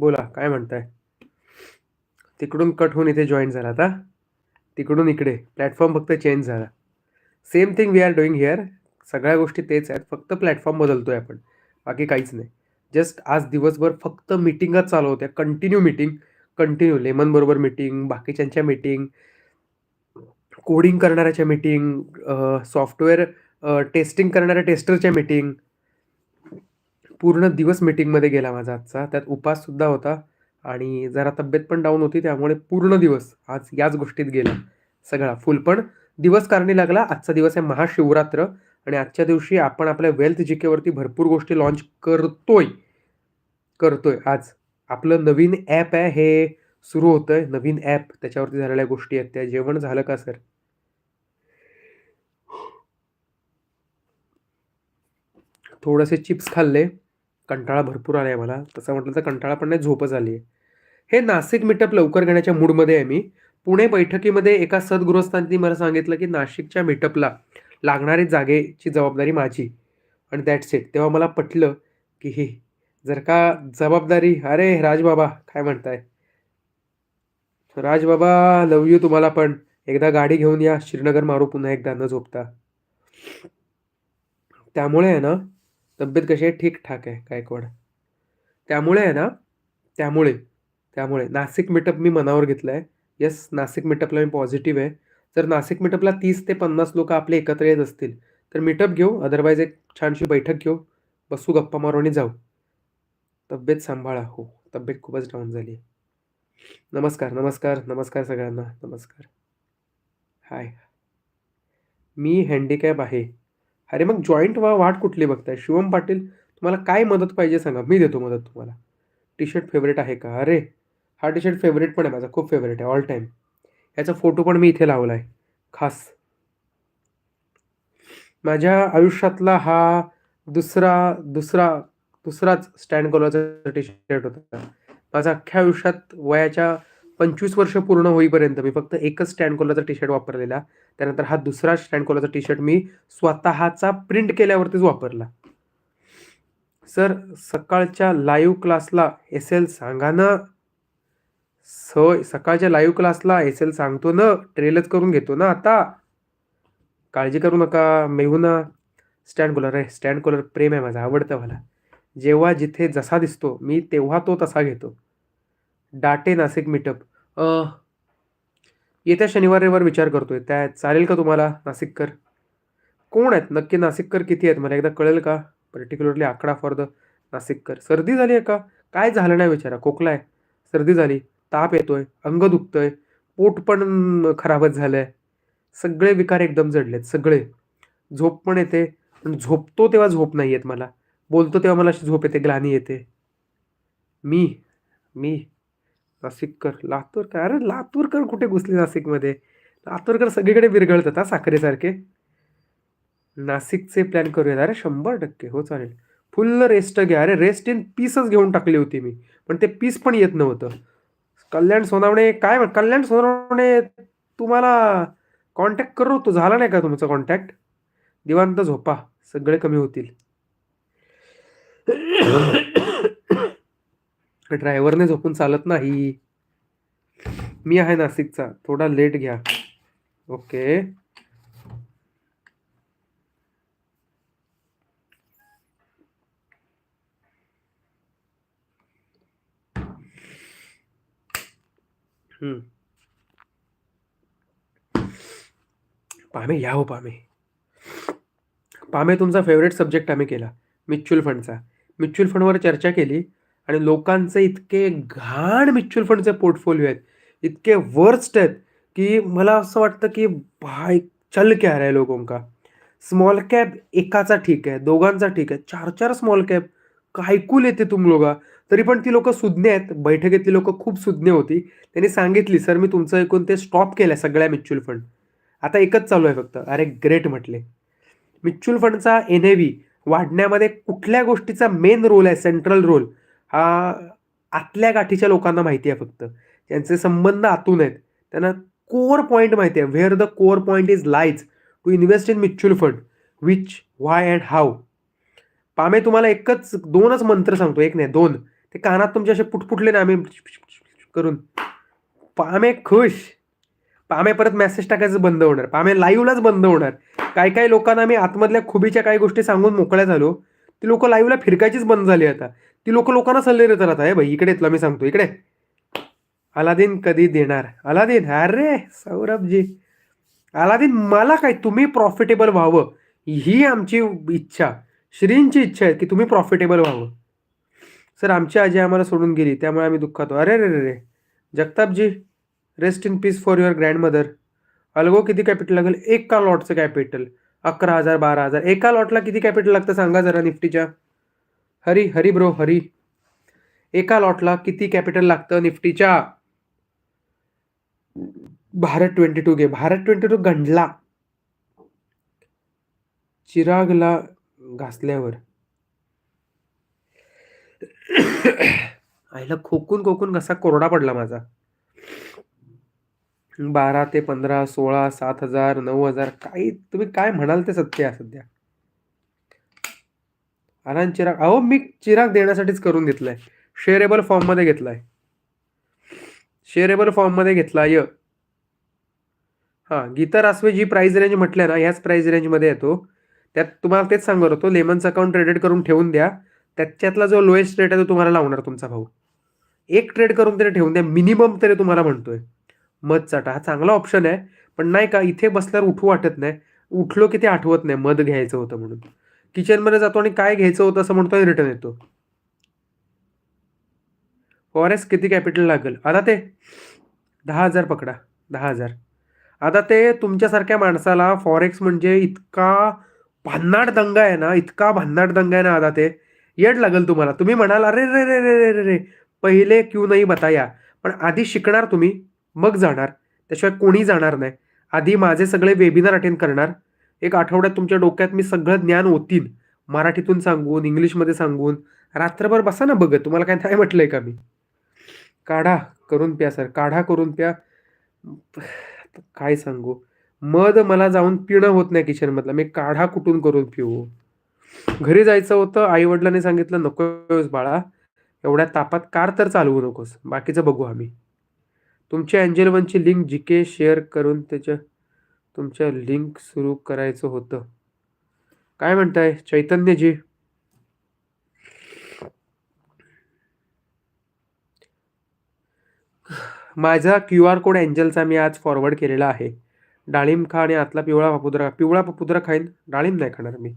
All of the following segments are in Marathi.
बोला काय म्हणताय? तिकडून कट होऊन इथे जॉईन झाला आता तिकडून इकडे प्लॅटफॉर्म फक्त चेंज झाला. Same thing we are doing here सगळ्या गोष्टी तेच आहेत फक्त प्लॅटफॉर्म बदलतोय आपण. बाकी काहीच नाही. जस्ट आज दिवसभर फक्त मिटिंगच चालू होत्या. कंटिन्यू मिटिंग कंटिन्यू लेमन बरोबर मिटिंग बाकीच्यांच्या मिटिंग कोडिंग करणाऱ्याच्या मिटिंग सॉफ्टवेअर टेस्टिंग करणाऱ्या टेस्टरच्या मिटिंग पूर्ण दिवस मीटिंगमध्ये गेला माझा आजचा. त्यात उपाससुद्धा होता आणि जरा तब्येत पण डाऊन होती त्यामुळे पूर्ण दिवस आज याच गोष्टीत गेला सगळा. फुल पण दिवस कारणी लागला. आजचा दिवस आहे महाशिवरात्र आणि आजच्या दिवशी आपण आपल्या वेल्थ जी केवरती भरपूर गोष्टी लॉन्च करतोय. करतोय. आज आपलं नवीन ॲप आहे हे सुरू होतं आहे नवीन ॲप त्याच्यावरती झालेल्या गोष्टी आहेत त्या. जेवण झालं का सर थोडेसे चिप्स खाल्ले. कंटाळा भरपूर आला आहे मला. तसं म्हटलं तर कंटाळा पण नाही झोपच आली आहे हे नाशिक मिटअप लवकर घेण्याच्या मूडमध्ये आहे मी. पुणे बैठकीमध्ये एका सद्गृहस्थांनी मला सांगितलं की नाशिकच्या मिटअपला लागणारी जागेची जबाबदारी माझी. आणि दॅट्स इट तेव्हा मला पटलं की हे जर का जबाबदारी अरे राजबाबा काय म्हणताय? राजबाबा लव यू तुम्हाला पण. एकदा गाडी घेऊन या. श्रीनगर मारू पुन्हा एकदा न झोपता. त्यामुळे आहे ना तब्येत कशी आहे? ठीकठाक आहे गायकवाड त्यामुळे आहे ना त्यामुळे त्यामुळे नाशिक मीटअप मी मनावर घेतलं आहे येस नाशिक मिटअपला मी पॉझिटिव्ह आहे. जर नाशिक मीटअपला तीस ते पन्नास लोक आपले एकत्र येत असतील तर मीटअप घेऊ. अदरवाईज एक छानशी बैठक घेऊ. बसू गप्पा मारू आणि जाऊ. तब्येत सांभाळा. हो तब्येत खूपच डाऊन झाली आहे. नमस्कार नमस्कार नमस्कार सगळ्यांना. नमस्कार. हाय मी हँडिकॅप आहे. अरे मग जॉईंट वा वाट कुठली बघताय? शिवम पाटील तुम्हाला काय मदत पाहिजे सांगा? मी देतो मदत तुम्हाला. टी शर्ट फेवरेट आहे का? अरे हा टी शर्ट फेवरेट पण आहे माझा खूप फेवरेट आहे ऑल टाईम याचा फोटो पण मी इथे लावला आहे खास. माझ्या आयुष्यातला हा दुसरा दुसरा दुसराच स्टँड कॉलरचा टी शर्ट होता. माझा अख्ख्या आयुष्यात वयाच्या पंचवीस वर्ष पूर्ण होईपर्यंत मी फक्त एकच स्टँड कोलाचा टी शर्ट वापरलेला. त्यानंतर हा दुसरा स्टँड कोलाचा टी शर्ट मी स्वतःचा प्रिंट केल्यावरतीच वापरला. सर सकाळच्या लाईव्ह क्लासला एस एल सांगा ना. सय सकाळच्या लाईव्ह क्लासला एस एल सांगतो ना. ट्रेलच करून घेतो ना आता. काळजी करू नका मेहू ना. स्टँड कूलर आहे. स्टँड कूलर प्रेम आहे माझा आवडतं मला. जेव्हा जिथे जसा दिसतो मी तेव्हा तो तसा घेतो. डाटे नाशिक मीटअप येत्या शनिवार रविवार विचार करतोय. त्या चालेल का तुम्हाला नाशिककर कोण आहेत? नक्की नाशिककर किती आहेत? मला एकदा कळेल का? पर्टिक्युलरली आकडा फॉर द नाशिककर सर्दी झाली आहे का? काय झालं नाही विचारा. खोकला आहे. सर्दी झाली. ताप येतोय. अंग दुखतंय. पोट पण खराबच झालं आहे सगळे विकार एकदम जडलेत. सगळे. झोप पण येते. पण झोपतो तेव्हा झोप नाही येत मला. बोलतो तेव्हा मला अशी झोप येते. ग्लानी येते. मी. मी. नाशिककर लातूरकर अरे लातूरकर कुठे घुसले नाशिकमध्ये लातूरकर सगळीकडे विरघळतात हा साखरेसारखे. नाशिकचे प्लॅन करूयात. अरे शंभर टक्के. हो चालेल. फुल्ल रेस्ट घ्या. अरे रेस्ट इन पीसच घेऊन टाकली होती मी. पण ते पीस पण येत नव्हतं. कल्याण सोनावणे काय म्हण कल्याण सोनावणे तुम्हाला कॉन्टॅक्ट करू तो. झाला नाही का तुमचा कॉन्टॅक्ट दिवांत झोपा. सगळे कमी होतील. ड्रायव्हरने झोपून चालत नाही. मी आहे नाशिकचा. थोडा लेट घ्या. ओके पामे या हो पामे. पामे तुमचा फेवरेट सब्जेक्ट आम्ही केला. म्युच्युअल फंडचा म्युच्युअल फंडवर चर्चा केली. आणि लोकांचे इतके घाण म्युच्युअल फंडचे पोर्टफोलिओ आहेत इतके वर्स्ट आहेत की मला असं वाटतं की भाई चल क्या रहा है लोगों का स्मॉल कॅप एकाचा ठीक आहे दोघांचा ठीक आहे चार चार स्मॉल कॅप ऐकून येते तुम लोक तरी पण ती लोक सुज्ञ आहेत बैठकीतली लोक खूप सुज्ञ होती. त्यांनी सांगितली सर मी तुमचं ऐकून ते स्टॉप केलं सगळ्या म्युच्युअल फंड. आता एकच चालू आहे फक्त अरे ग्रेट म्हटले. म्युच्युअल फंडचा एन ए व्ही वाढण्यामध्ये कुठल्या गोष्टीचा मेन रोल आहे सेंट्रल रोल हा आतल्या गाठीच्या लोकांना माहिती आहे फक्त. त्यांचे संबंध आतून आहेत. त्यांना कोअर पॉईंट माहिती आहे. Where the core point is lies to invest in mutual fund which why and how पामे तुम्हाला एकच दोनच मंत्र सांगतो. एक नाही दोन. ते कानात तुमचे असे पुटपुटले ना आम्ही करून. पामे खुश. पामे परत मेसेज टाकायचं बंद होणार. पामे लाईव्हलाच बंद होणार. काही काही लोकांना आम्ही आतमधल्या खुबीच्या काही गोष्टी सांगून मोकळ्या झालो. ती लोक लाईव्हला फिरकायचीच बंद झाली आता. ती लोक लोकांना सल्ले देत राहत हे भाई इकडे तुला मी सांगतो इकडे. अलादीन कधी देणार? अलादीन? अरे सौरभजी. अलादीन मला काय तुम्ही प्रॉफिटेबल व्हावं. ही आमची इच्छा. श्रींची इच्छा आहे की तुम्ही प्रॉफिटेबल व्हावं. सर आमची आजी आम्हाला सोडून गेली त्यामुळे आम्ही दुःखातो अरे रे रे रे. जगतापजी rest in peace for your grandmother algo किती कॅपिटल लागेल? एका लॉटचं कॅपिटल अकरा हजार बारा हजार. एका लॉटला किती कॅपिटल लागतं? सांगा जरा निफ्टीच्या. हरी हरी ब्रो हरी. एका लॉटला किती कॅपिटल लागतं निफ्टीच्या? भारत ट्वेंटी टू घे. भारत ट्वेंटी टू गंडला. चिरागला घासल्यावर. आईला खोकून खोकून कसा कोरडा पडला माझा. बारा ते पंधरा सोळा सात हजार नऊ हजार काही तुम्ही काय म्हणाल ते सत्य आहे सध्या. आनंद चिराग अहो मी चिराग देण्यासाठीच करून घेतलाय. शेअरेबल फॉर्ममध्ये घेतलाय. शेअरेबल फॉर्ममध्ये घेतला य हां गीता रासवे जी प्राईज रेंज म्हटल्या ना ह्याच प्राईज रेंजमध्ये येतो त्यात तुम्हाला तेच सांगत होतो लेमन्स अकाउंट ट्रेडेड करून ठेवून द्या. त्याच्यातला जो लोएस्ट रेट आहे तो तुम्हाला लावणार तुमचा भाऊ. एक ट्रेड करून तरी ठेवून द्या मिनिमम तरी तुम्हाला म्हणतोय. मध चाटा हा चांगला ऑप्शन आहे पण नाही का इथे बसल्यावर उठू वाटत नाही. उठलो की ते आठवत नाही मध घ्यायचं होतं म्हणून. किचनमध्ये जातो आणि काय घ्यायचं होतं असं म्हणतो रिटर्न येतो. फॉरेस्ट किती कॅपिटल लागेल? आता ते दहा हजार पकडा दहा हजार. आता ते तुमच्यासारख्या माणसाला फॉरेक्स म्हणजे इतका भन्नाट दंगा आहे ना इतका भन्नाट दंगा आहे ना आता ते. येड लागेल तुम्हाला. तुम्ही म्हणाल अरे रे रे रे रे रे रे पहिले क्यू नाही बताया. पण आधी शिकणार तुम्ही मग जाणार. त्याशिवाय कोणी जाणार नाही. आधी माझे सगळे वेबिनार अटेंड करणार. एक आठवड्यात तुमच्या डोक्यात मी सगळं ज्ञान ओतीन. मराठीतून सांगून इंग्लिशमध्ये सांगून. रात्रभर बसा ना बघत तुम्हाला काय नाही म्हटलंय का मी? काढा करून प्या सर. काढा करून प्या. काय सांगू? मध मला जाऊन पिणं होत नाही किचनमधलं. मी काढा कुठून करून पिऊ? घरी जायचं होतं आई वडिलांनी सांगितलं नकोस बाळा. एवढ्या तापात कार तर चालवू नकोस. बाकीचं बघू आम्ही. तुमच्या अँजल वनची लिंक जी के शेअर करून त्याच्या तुमच्या लिंक सुरू करायचं होतं. काय म्हणताय? चैतन्यजी? माझा क्यू आर कोड एंजलचा मी आज फॉरवर्ड केलेला आहे. डाळिंब खा आणि आतला पिवळा पपुद्रा पिवळा पपुद्रा खाईन डाळिंब नाही खाणार मी.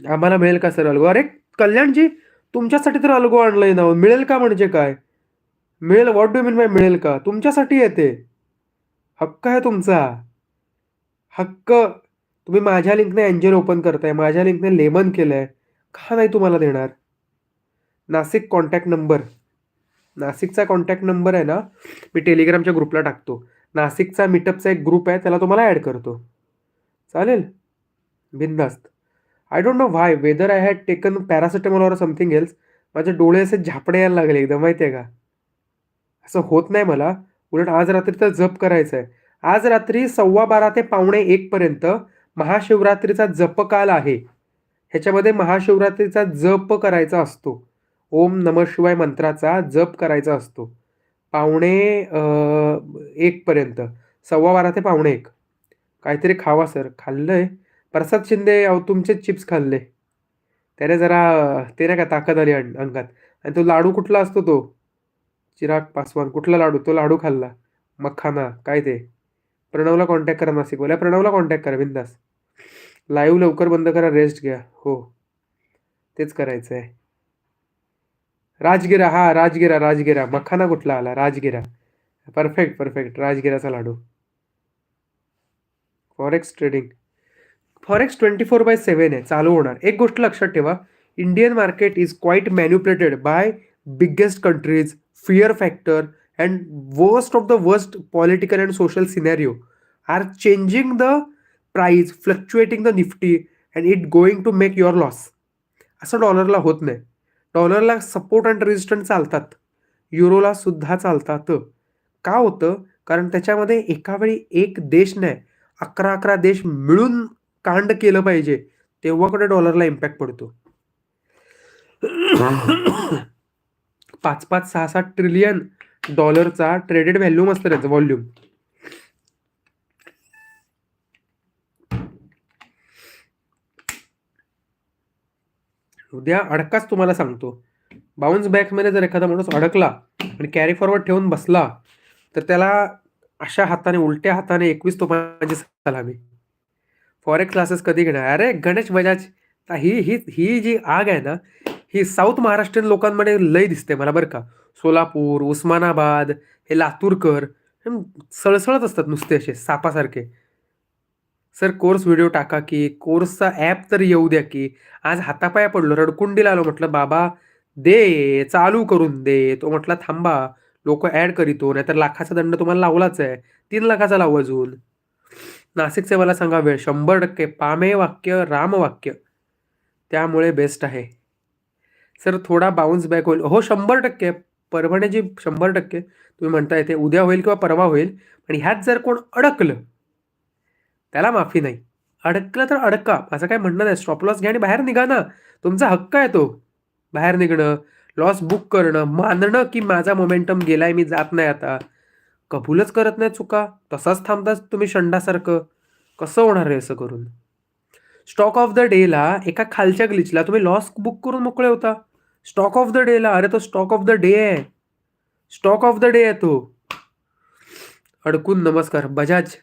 आम्हाला मिळेल का सर अलगो? अरे कल्याणजी तुमच्यासाठी तर अलगो आणलंय ना हो. मिळेल का म्हणजे काय? मिळेल व्हॉट डू मीन बाय मिळेल का? तुमच्यासाठी येते हक्क आहे तुमचा. हक्क तुम्ही माझ्या लिंकने एंजल ओपन करताय माझ्या लिंकने लेमन केलं आहे का नाही तुम्हाला देणार? Nashik contact number. नाशिकचा कॉन्टॅक्ट नंबर आहे ना मी टेलिग्रामच्या ग्रुपला टाकतो. नाशिकचा मीटअपचा एक ग्रुप आहे त्याला तुम्हाला ॲड करतो. चालेल? बिंदास्त I don't know why whether I had taken paracetamol or something else माझे डोळे असे झापडे यायला लागले एकदम माहिती आहे का? असं होत नाही मला. उलट आज रात्री तर जप करायचं आहे आज रात्री सव्वा बारा ते पावणे एकपर्यंत महाशिवरात्रीचा जपकाल आहे. ह्याच्यामध्ये महाशिवरात्रीचा जप करायचा असतो. ओम नम शिवाय मंत्राचा जप करायचा असतो. पावणे एकपर्यंत सव्वा बारा ते पावणे एक. काहीतरी खावा सर. खाल्लं आहे प्रसाद शिंदे अहो तुमचे चिप्स खाल्ले. त्याने जरा ते नाही का ताकद आली अंगात. आणि तो लाडू कुठला असतो तो? चिराग पासवान कुठला लाडू? तो लाडू खाल्ला. मखाना काय ते? प्रणवला कॉन्टॅक्ट करा नाशिकवाल्या प्रणवला कॉन्टॅक्ट करा बिंदास. लाईव्ह लवकर बंद करा रेस्ट घ्या. हो. तेच करायचं आहे राजगिरा हा राजगिरा राजगिरा. मखाना कुठला आला? राजगिरा. परफेक्ट परफेक्ट राजगिराचा लाडू. Forex trading forex twenty four by seven आहे. चालू होणार. एक गोष्ट लक्षात ठेवा. Indian market is quite manipulated by biggest countries fear factor and worst of the worst political and social scenario are changing the price fluctuating the Nifty and it going to make your loss असं डॉलरला होत नाही. डॉलरला सपोर्ट अँड रेजिस्टंट चालतात. युरोला सुद्धा चालतात. का होतं? कारण त्याच्यामध्ये एका वेळी एक देश नाही अकरा अकरा देश मिळून कांड केलं पाहिजे तेव्हा कुठे डॉलरला इम्पॅक्ट पडतो. पाच पाच सहा सात ट्रिलियन डॉलरचा ट्रेडेड व्हॅल्यूम असतं त्याचं व्हॉल्यूम उद्या अडकाच तुम्हाला सांगतो. बाउन्स बॅकमध्ये जर एखादा माणूस अडकला आणि कॅरी फॉरवर्ड ठेवून बसला तर त्याला अशा हाताने उलट्या हाताने एकवीस तोफांची सलामी. फॉरेक्स क्लासेस कधी घेणार? अरे गणेश बजाज ही ही ही जी आग आहे ना ही साऊथ महाराष्ट्रीयन लोकांमध्ये लय दिसते मला बरं का. सोलापूर उस्मानाबाद हे लातूरकर सळसळत असतात नुसते असे सापासारखे. सर कोर्स व्हिडिओ टाका की कोर्सचा ॲप तर येऊ द्या की. आज हातापाया पडलो रडकुंडीला आलो म्हटलं बाबा दे चालू करून दे. तो म्हटला थांबा लोक ॲड करीतो नाहीतर लाखाचा दंड तुम्हाला लावलाच आहे. तीन लाखाचा लावू अजून. नाशिकचे मला सांगा वेळ शंभर टक्के पामे वाक्य राम वाक्य त्यामुळे बेस्ट आहे. सर थोडा बाउन्स बॅक होईल. हो शंभर टक्के. परभण्याची शंभर टक्के तुम्ही म्हणताय ते उद्या होईल किंवा परवा होईल. पण ह्यात जर कोण अडकलं त्याला माफी नाही. अडकलं तर अडका. असं काय म्हणणं नाही. स्टॉप लॉस घ्या आणि बाहेर निघा ना. तुमचा हक्क आहे तो. बाहेर निघणं लॉस बुक करणं मानणं की माझा मोमेंटम गेलाय मी जात नाही आता. कबूलच करत नाही चुका. तसाच थांबताच तुम्ही शंडासारखं. कसं होणार आहे असं करून? स्टॉक ऑफ द डेला एका खालच्या ग्लिचला तुम्ही लॉस बुक करून मोकळे होता. स्टॉक ऑफ द डेला अरे तो स्टॉक ऑफ द डे आहे. स्टॉक ऑफ द डे आहे तो. अडकून नमस्कार. बजाज.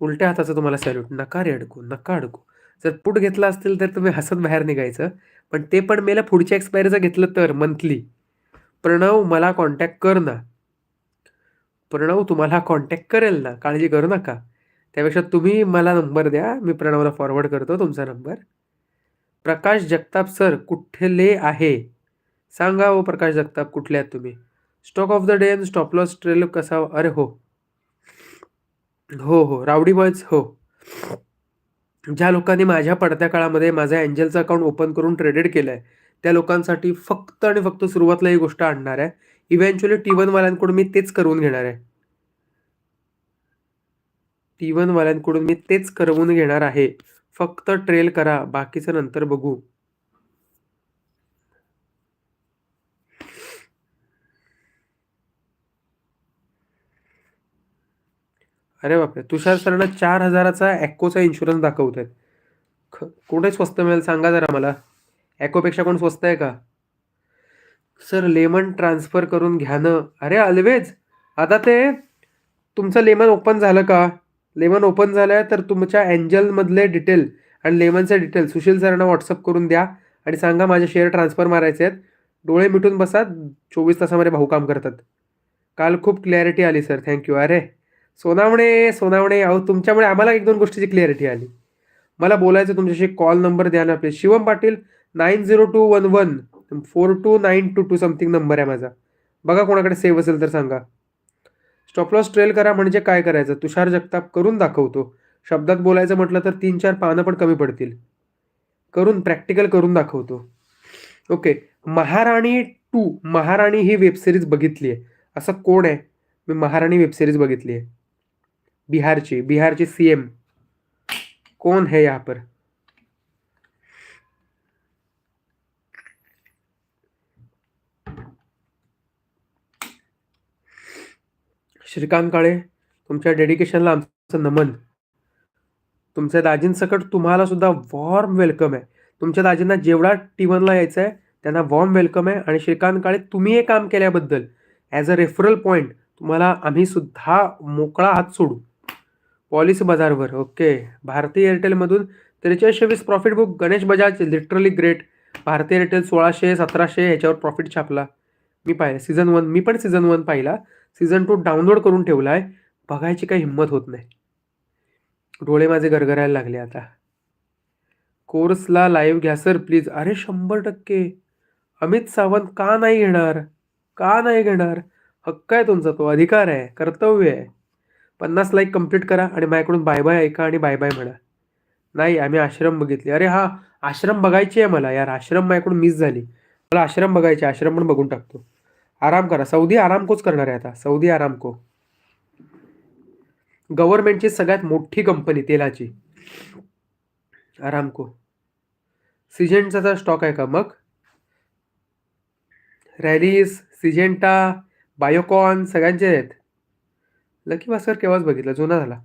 उलट्या हाताचं तुम्हाला सॅल्यूट नका रे अडकू नका अडकू. जर पुट घेतला असतील तर तुम्ही हसत बाहेर निघायचं. पण ते पण मेला पुढच्या एक्सपायरीचं घेतलं तर मंथली प्रणव मला कॉन्टॅक्ट कर ना. प्रणव तुम्हाला कॉन्टॅक्ट करेल ना. काळजी करू नका. त्यापेक्षा तुम्ही मला नंबर द्या. मी प्रणवला फॉरवर्ड करतो. तुमचा नंबर प्रकाश जगताप सर कुठले आहे? सांगा हो प्रकाश जगताप कुठले आहेत तुम्ही? Stock of the day and stop loss trail कसा हो? अरे हो. हो हो. रावडी बॉयज हो. ज्या लोकांनी माझ्या पडत्या काळामध्ये माझा एंजलचं अकाउंट ओपन करून ट्रेडेड केलं आहे त्या लोकांसाठी फक्त आणि फक्त सुरुवातला ही गोष्ट आणणार आहे. इव्हेंच्युअली टी वनवाल्यांकडून मी तेच करून घेणार आहे. टी वनवाल्यांकडून मी तेच करवून घेणार आहे. फक्त ट्रेल करा बाकीचं नंतर बघू. अरे बापरे तुषार सरनं चार हजाराचा ॲक्कोचा इन्शुरन्स दाखवत आहेत ख कुठे स्वस्त मिळेल सांगा जरा मला. ॲकोपेक्षा कोण स्वस्त आहे का? सर लेमन ट्रान्सफर करून घ्यानं अरे अल्वेज आता ते तुमचं लेमन ओपन झालं का? लेमन ओपन झालं आहे तर तुमच्या एंजलमधले डिटेल आणि लेमनचे डिटेल सुशील सरांना व्हॉट्सअप करून द्या आणि सांगा माझे शेअर ट्रान्सफर मारायचे आहेत. डोळे मिटून बसा चोवीस तासामध्ये भाऊ काम करतात. काल खूप क्लॅरिटी आली सर थँक्यू अरे सोनावणे सोनावणे अहो तुमच्यामुळे आम्हाला एक दोन गोष्टीची क्लॅरिटी आली. मला बोलायचं तुमच्याशी कॉल नंबर द्या ना आपले Shivam Patil nine zero two one one four two nine two two something number आहे माझा. बघा कोणाकडे सेव्ह असेल तर सांगा. स्टॉपलॉस ट्रेल करा म्हणजे काय करायचं? तुषार जगताप करून दाखवतो. शब्दात बोलायचं म्हटलं तर तीन चार पानं पण कमी पडतील. करून प्रॅक्टिकल करून दाखवतो. ओके महाराणी टू महाराणी ही वेबसिरीज बघितली आहे. असं कोण आहे? मी महाराणी वेबसिरीज बघितली आहे. बिहारची बिहारची सी एम कोण है यहाँ पर? श्रीकांत काळे तुमच्या डेडिकेशनला आमचं नमन. तुमच्या दाजींसकट तुम्हाला सुद्धा वॉर्म वेलकम आहे. तुमच्या दाजींना जेवढा टी वनला यायचं आहे त्यांना वॉर्म वेलकम आहे. आणि श्रीकांत काळे तुम्ही हे काम केल्याबद्दल ॲज अ रेफरल पॉईंट तुम्हाला आम्ही सुद्धा मोकळा हात सोडू. पॉलिसी बाजारवर ओके भारती एअरटेलमधून त्रेचाळीसशे वीस profit book Ganesh Bajaj literally great Bharatiya Airtel सोळाशे सतराशे ह्याच्यावर प्रॉफिट छापला. मी पाहिलं सीझन वन मी पण सीझन वन पाहिला. सीझन टू डाउनलोड करून ठेवला आहे बघायची काही हिंमत होत नाही. डोळे माझे गरगरायला लागले आता. कोर्सला लाईव्ह घ्या सर प्लीज अरे शंभर टक्के. अमित सावंत का नाही घेणार? का नाही घेणार? हक्क आहे तुमचा तो अधिकार आहे कर्तव्य आहे. पन्नास लाईक कंप्लीट करा आणि माझ्याकडून बाय बाय ऐका आणि बाय बाय म्हणा. नाही आम्ही आश्रम बघितले. अरे हा आश्रम बघायची आहे मला. यार आश्रम माझ्याकडून मिस झाली. मला आश्रम बघायचे आश्रम पण बघून टाकतो. आराम करा. सौदी आरामकोच करणार आहे आता. सौदी आरामको गव्हर्नमेंटची सगळ्यात मोठी कंपनी तेलाची. आरामको सिजेंटचा स्टॉक आहे का? मग? रॅलीस सिजेंटा बायोकॉन सगळ्यांचे आहेत. लकी भास्कर केव्हाच बघितलं? जुना झाला.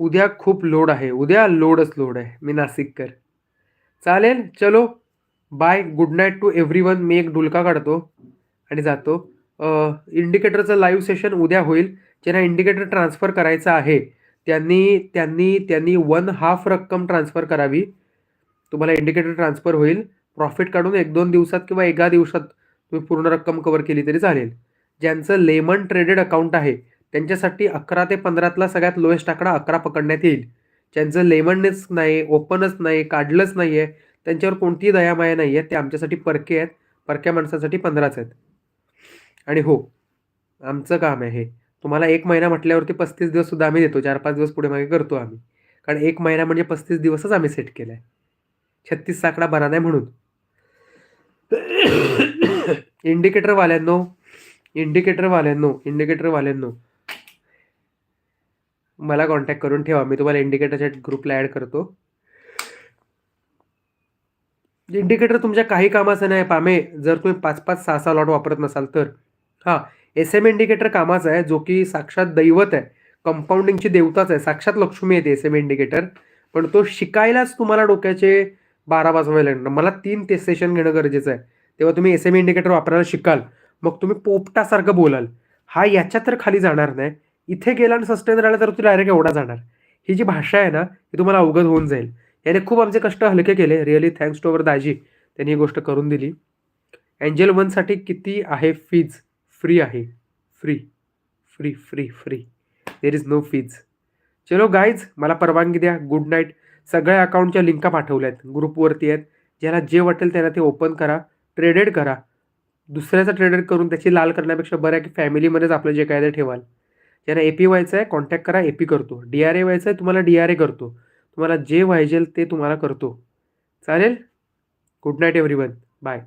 उद्या खूप लोड आहे. उद्या लोडच लोड आहे. मी नाशिककर. चालेल चलो. Bye good night to everyone मी एक डुलका काढतो आणि जातो. इंडिकेटरचं लाईव्ह सेशन उद्या होईल. ज्यांना इंडिकेटर ट्रान्सफर करायचं आहे त्यांनी त्यांनी त्यांनी वन हाफ रक्कम ट्रान्सफर करावी. तुम्हाला इंडिकेटर ट्रान्सफर होईल. प्रॉफिट काढून एक दोन दिवसात किंवा एका दिवसात तुम्ही पूर्ण रक्कम कवर केली तरी चालेल. ज्यांचं लेमन ट्रेडेड अकाउंट आहे त्यांच्यासाठी अकरा ते पंधरातला सगळ्यात लोएस्ट आकडा अकरा पकडण्यात येईल. ज्यांचं लेमनच नाही ओपनच नाही काढलंच नाही आहे त्यांच्यावर कोणतीही दयामाया नाही आहे ते आमच्यासाठी परके आहेत. परक्या माणसासाठी पंधराच आहेत. आणि हो आमचं काम आहे हे. तुम्हाला एक महिना म्हटल्यावरती पस्तीस दिवससुद्धा आम्ही देतो. चार पाच दिवस पुढे मागे करतो आम्ही. कारण एक महिना म्हणजे पस्तीस दिवसच आम्ही सेट केला आहे छत्तीस आकडा बरा नाही म्हणून. इंडिकेटरवाल्यांनो इंडिकेटरवाल्यांनो इंडिकेटरवाल्यांनो मला कॉन्टॅक्ट करून ठेवा. मी तुम्हाला इंडिकेटरच्या ग्रुपला ॲड करतो. इंडिकेटर तुमच्या काही कामाचं नाही. पामे जर तुम्ही पाच पाच सहा सहा लॉट वापरत नसाल तर. हां एस एम इंडिकेटर कामाचा आहे जो की साक्षात दैवत आहे. कंपाऊंडिंगची देवताच आहे. साक्षात लक्ष्मी येते एस एम इंडिकेटर पण तो शिकायलाच तुम्हाला डोक्याचे बारा वाजवायला लागणार. मला तीन ते सेशन घेणं गरजेचं आहे. तेव्हा तुम्ही एस एम इंडिकेटर वापरायला शिकाल. मग तुम्ही पोपटासारखं बोलाल. हा याच्यात तर खाली जाणार नाही. इथे गेला आणि सस्टेन राहिला तर तू डायरेक्ट एवढा जाणार. ही जी भाषा आहे ना ती तुम्हाला अवगत होऊन जाईल. याने खूप आमचे कष्ट हलके केले. रिअली थँक्स टू अवर दाजी. त्यांनी ही गोष्ट करून दिली. एंजल वनसाठी किती आहे फीज फ्री आहे. Free free free free there is no fees चलो गाईज मला परवानगी द्या. गुड नाईट सगळ्या अकाउंटच्या लिंका पाठवल्या आहेत. ग्रुपवरती आहेत. ज्याला जे वाटेल त्यांना ते ओपन करा. ट्रेडेड करा. दुसऱ्याचा ट्रेडेड करून त्याची लाल करण्यापेक्षा बरं आहे की फॅमिलीमध्येच आपलं जे काय ते ठेवाल. ज्यांना ए पी व्हायचं आहे कॉन्टॅक्ट करा ए पी करतो. डी आर ए व्हायचं आहे तुम्हाला डी आर ए करतो. तुम्हाला जे व्हायजेल ते तुम्हाला करतो. चालेल? Good night everyone bye